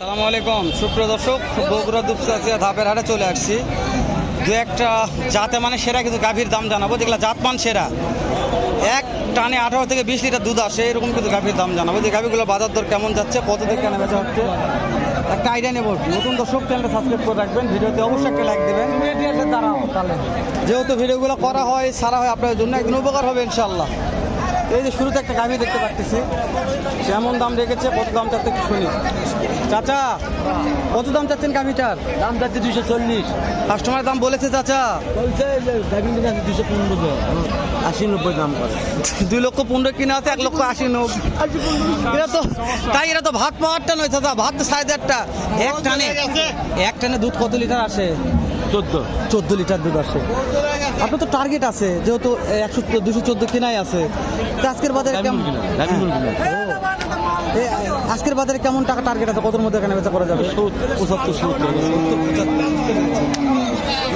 সালামু আলাইকুম। সুপ্রিয় দর্শক বগুড়া দুপসাচিয়া ধাপের হাটে চলে আসছি। দু একটা জাতে মানে সেরা কিন্তু গাভীর দাম জানাব, যেগুলো জাতমান সেরা। এক টানে আঠারো থেকে বিশ লিটার দুধ আসে, এরকম কিন্তু গাভীর দাম জানাব। যে গাভীগুলো বাজার দর কেমন যাচ্ছে, কত থেকে কেনা বেচা হচ্ছে, একটা আইডিয়া নেব। নতুন দর্শক চ্যানেলটা সাবস্ক্রাইব করে রাখবেন। ভিডিওতে অবশ্যই একটা লাইক দেবেন। যেহেতু ভিডিওগুলো করা হয়, সারা হয় আপনার জন্য, একদিন উপকার হবে ইনশাল্লাহ এই যে শুরুতে একটা গাভী দেখতে পাচ্ছি কেমন দাম রেখেছে, কত দাম চাচ্ছে শুনি। চাচা কত দাম চাচ্ছেন গাভীটার? দাম যাচ্ছে দুইশো চল্লিশ। কাস্টমার দাম বলেছে চাচা। দুইশো পনেরো। আশি নব্বই দাম করে। দুই লক্ষ পনেরো কিনে আছে এক লক্ষ আশি নব্বই এরা তো তাই এরা তো ভাত পাওয়ারটা নয় চাচা ভাত সাড়ে চারটা এক টানে এক টানে দুধ কত লিটার আসে? চোদ্দ। চোদ্দ লিটার দুধ আসে। আপনার তো টার্গেট আছে যেহেতু একশো দুশো চোদ্দ কেনাই আছে। আজকের বাজারে কেমন আজকের বাজারে কেমন টাকা টার্গেট আছে? কতর মধ্যে কেনা বেচা করা যাবে? পঁচাত্তর, সত্তর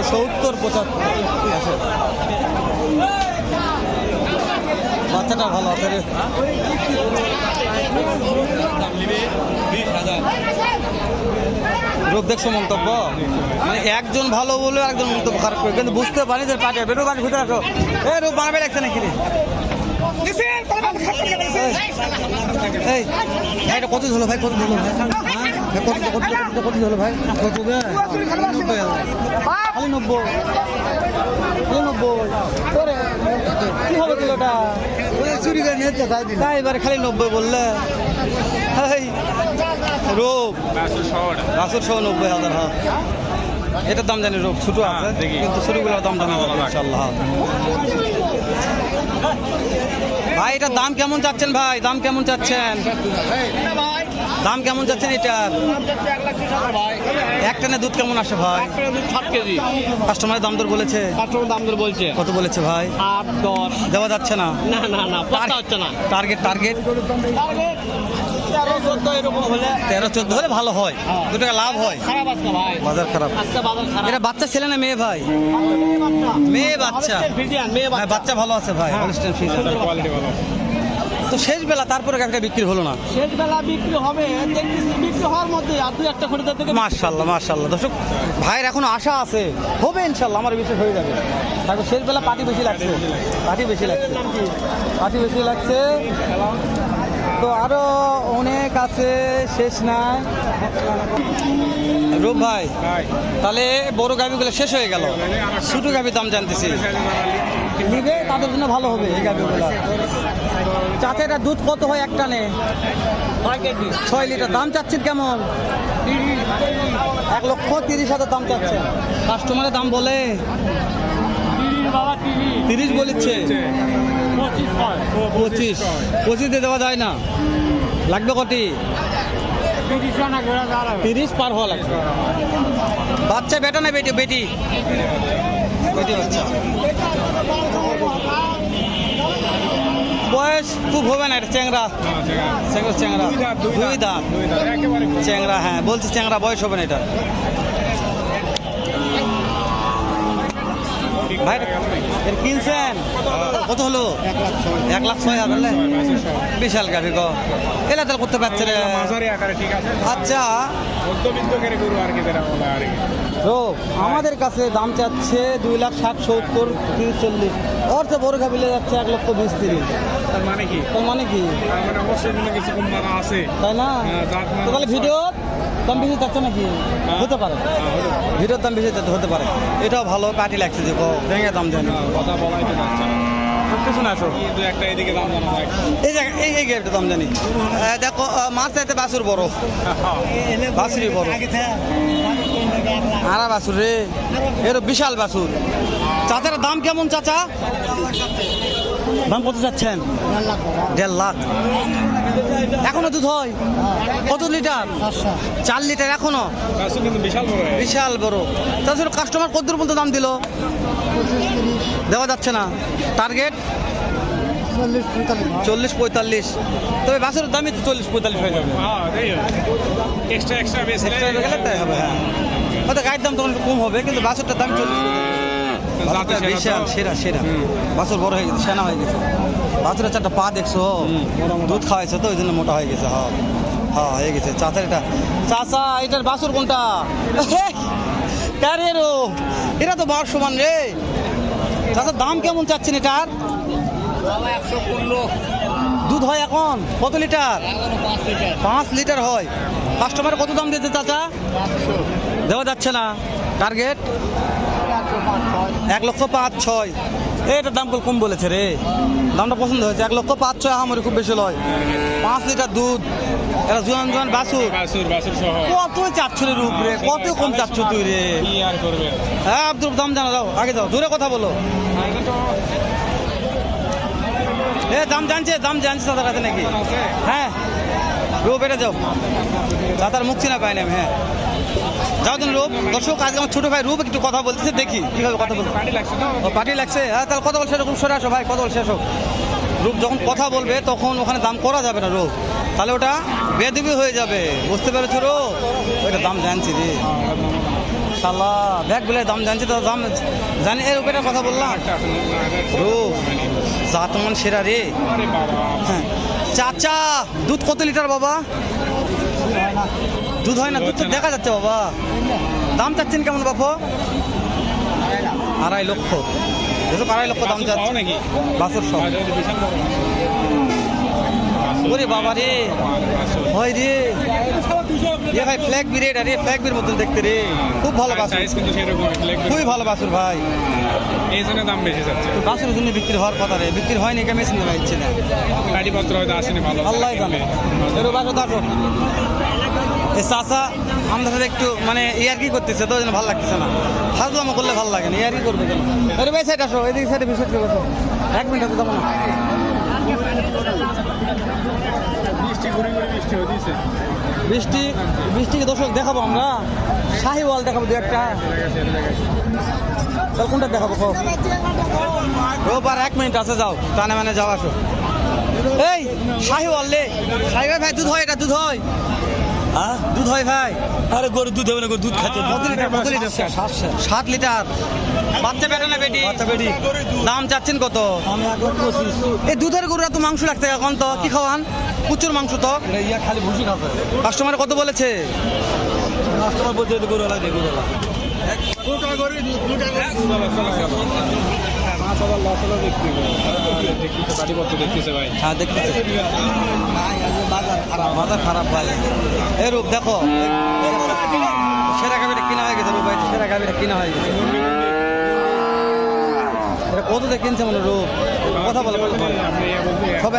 সত্তর বাচ্চাটা ভালো আছে রে। রূপ দেখছ মন্তব্য? মানে একজন ভালো বলে একজন মন্তব্য খারাপ করে। কিন্তু বুঝতে পারি যে পাটে বেরো বাড়ি ভিতরে আসো এ, রূপ বানাবে লাগছে নাকি রে? ভাই কত হলো ভাই? কত হলো ভাই? হ্যাঁ? কত কত কত কত হলো ভাই? কত। খালি নব্বই খালি নব্বই। কি হবে কিলোটা চুরি করে নিয়েছে তাই এবারে খালি নব্বই বললে। রূপ। বাসুর সহ নব্বই হাজার হ্যাঁ। এটার দাম জানি রূপ ছোট আছে। কিন্তু ছোটগুলোর দাম জানা ইনশাল্লাহ ভাই এটার দাম কেমন চাচ্ছেন ভাই? দাম কেমন চাচ্ছেন? দাম কেমন চাচ্ছেন এটার? এক টানে দুধ কেমন আসে ভাই? সাত কেজি। কাস্টমারের দাম দর বলেছে? কাস্টমার দাম দর বলছে। কত বলেছে ভাই? আট দশ। দেওয়া যাচ্ছে না? না না না হচ্ছে না। টার্গেট টার্গেট চোদ্দ এরকম হলে তেরো চোদ্দ হলে ভালো হয়। দু টাকা লাভ হয়। খারাপ আজকে ভাই। বাজার খারাপ। আজকে বাজার খারাপ। এটা বাচ্চা ছেলে না মেয়ে ভাই? মেয়ে বাচ্চা। মেয়ে হ্যাঁ বাচ্চা ভালো আছে ভাই ফ্রিজিয়ান। তো শেষ বেলা তারপরে একটা বিক্রি হলো না? শেষ বেলা বিক্রি হবে দেখতেছি বিক্রি হওয়ার মধ্যে আর দুই একটা খরিদার থেকে মার্শাল্লাহ মার্শাল্লাহ দর্শক ভাইয়ের এখনও আশা আছে। হবে ইনশাল্লাহ আমার বিষয় হয়ে যাবে। তারপর শেষ বেলা পার্টি বেশি লাগছে। পার্টি বেশি লাগছে। পাটি বেশি লাগছে। তো আরও অনেক আছে শেষ নাই। রূপ ভাই তাহলে বড় গাভিগুলো শেষ হয়ে গেল। ছোট গাভির দাম জানতেছি। নিবে তাদের জন্য ভালো হবে এই গাভিগুলো চাচা এটা দুধ কত হয় একটা নে? ছয় লিটার। দাম চাচ্ছেন কেমন? এক লক্ষ তিরিশ হাজার দাম চাচ্ছেন। কাস্টমারের দাম বলে? তিরিশ তিরিশ। বলেছে। পঁচিশ পঁচিশ। দেওয়া যায় না। লাগবে কটি? তিরিশ পার হওয়া লাগবে। বাচ্চা বেটা না বেটি? বেটি? বেটি বাচ্চা। বয়স খুব হবে না এটা চ্যাংরা। চ্যাংরা। চ্যাংরা দুই দাঁত চ্যাংরা হ্যাঁ বলছি চ্যাংরা বয়স হবে না এটা। ভাই কিনছেন? কত হলো? এক লাখ ছয় হাজার বিশাল গাড়ি গো। এলা তাহলে করতে পারছে রে। আচ্ছা। তো আমাদের কাছে দাম চাচ্ছে দুই লাখ ষাট সত্তর তিরিশ চল্লিশ। ওর তো বড় গাবিলে যাচ্ছে এক লক্ষ বিশ তিরিশ। তার মানে কি? তার মানে কি? মানে অবশ্যই কিছু আছে। তাই না? হ্যাঁ, তাহলে ভিডিও দাম বেশি চাচ্ছে নাকি? হতে পারে। হ্যাঁ, হতে পারে। ভিডিওর দাম বেশি হতে পারে। এটাও ভালো কাটি লাগছে যে ভেঙে দাম জানি হ্যাঁ, কথা বলাই তো যাচ্ছে দেখো মাছ চাইতে বড়। বড়। আরা বাছুর রে এর বিশাল বাসুর চাচার দাম কেমন চাচা? দাম কত চাচ্ছেন দেড় লাখ। এখনও দুধ হয়? কত লিটার? চার লিটার এখনও? বিশাল বড়। বিশাল বড় তাছাড়া কাস্টমার কত পর্যন্ত দাম দিল? দেওয়া যাচ্ছে না। টার্গেট চল্লিশ পঁয়তাল্লিশ। তবে বাসের দামই তো চল্লিশ পঁয়তাল্লিশ হয়ে যাবে। হ্যাঁ এক্সট্রা এক্সট্রা বেশি হবে হ্যাঁ। হয়তো গাড়ির দাম তখন কম হবে কিন্তু বাসেরটার দাম চল্লিশ। বিশাল সেরা সেরা বাছুর বড় হয়ে গেছে সেনা হয়ে গেছে। বাছুরের চারটা পা দেখছ? দুধ খাওয়াইছে তো ওই জন্য মোটা হয়ে গেছে হ্যাঁ। হ্যাঁ হয়ে গেছে। চাচার এটা চাচা এটার বাসুর কোনটা? এটা তো বার সমান রে। চাচার দাম কেমন চাচ্ছেন এটার? দুধ হয় এখন কত লিটার? পাঁচ লিটার হয়। কাস্টমার কত দাম দিয়েছে চাচা? দেওয়া যাচ্ছে না। টার্গেট? এক লক্ষ পাঁচ ছয়। এটার দাম কম বলেছে রে? দামটা পছন্দ হয়েছে। এক লক্ষ পাঁচ ছয় আমার খুব বেশি লয়। পাঁচ লিটার দুধ এটা জোয়ান জোয়ান বাসুর কত চাচ্ছ রে রূপ রে? কত কম চাচ্ছ তুই রে? হ্যাঁ আব্দুল দাম জানা যাও আগে যাও দূরে কথা বলো। এ দাম জানছে দাম জানছে তাদের কাছে নাকি? হ্যাঁ। রূপ এটা যাও। দাদার মুখ চিনা পাইনি আমি হ্যাঁ। যাও দিন রূপ। দর্শক আজকে আমার ছোট ভাই রূপ একটু কথা বলতেছে দেখি কীভাবে কথা বলতে পার্টি লাগছে হ্যাঁ তাহলে কথা বলছে রূপ সরে আসো ভাই কথা বলছে আসো। রূপ যখন কথা বলবে তখন ওখানে দাম করা যাবে না রূপ। তাহলে ওটা বেদবি হয়ে যাবে। বুঝতে পেরেছ রূপ? ওইটা দাম জানছি রে। শালা ব্যাগগুলো দাম জানছি তো দাম জানি এর উপরে কথা বললাম। রূপ জাতমান সেরা রে। হ্যাঁ। চাচা দুধ কত লিটার বাবা? দুধ হয় না দুধ তো দেখা যাচ্ছে বাবা। দাম চাচ্ছেন কেমন বাপু? আড়াই লক্ষ। দেখো আড়াই লক্ষ দাম বাসুর যাচ্ছে বাসুর সব। বাসুর। ওরে বাবা রে। বাসুর। হয় রে। এ ভাই ফ্ল্যাগ বির এটা রে ফ্ল্যাগ বির মতন দেখতে রে। খুব ভালো বাসুর খুবই ভালো বাসুর ভাই। এই জন্য দাম বেশি যাচ্ছে। বাসুর জন্য বিক্রি হওয়ার কথা রে। বিক্রি হয়নি কে মেশিন লাগাই ইচ্ছে না। গাড়িপত্র হয়তো আসেনি ভালো। আল্লাহ জানে। এরও বাসো দাসো চাষা আমাদের সাথে একটু মানে ইয়ার কি করতেছে তো জন্য ভালো লাগতেছে না। ফাজলামো করলে ভালো লাগে না ইয়ার কি করবে কেন? আরে ভাই সাইড আসো এদিকে সাইডে বিশেষ করে এক মিনিট হাতে যাব না। বৃষ্টি বৃষ্টিকে দর্শক দেখাবো আমরা। শাহি ওয়াল দেখাবো দু একটা। তাহলে কোনটা দেখাবো কো রোববার এক মিনিট আছে যাও টানে মানে যাও আসো। এই শাহি ওয়াল লে শাহি ভাই দুধ হয় এটা দুধ হয়। হ্যাঁ দুধ হয় ভাই? আরে গরু দুধ হবে না দুধ খাচ্ছে কত লিটার কত লিটার? সাত লিটার। বাচ্চা বেটা না বেটি? বাচ্চা বেটি। দাম চাচ্ছেন কত? আমি এক লক্ষ পঁচিশ। এই দুধের গরু এত মাংস লাগতে এখন তো কি খাওয়ান? প্রচুর মাংস তো। ইয়া খালি ভুসি কাস্টমার কত বলেছে? কাস্টমার বলছে গরু লাগে গরু লাগে মাছ আবার লস হলো বিক্রি করে দেখতেছে গাড়িপত্র দেখতেছে ভাই হ্যাঁ খারাপ সেরা কিনা হয়ে কিনা হয়ে কত দিয়ে মনে রূপ কথা বলে বলে বলে। ইয়ে সবে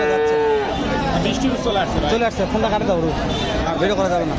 না যাচ্ছে চলে আসছে চলে আসছে ফোনটা কাটে দাও রূপ ভিডিও করা যাবে না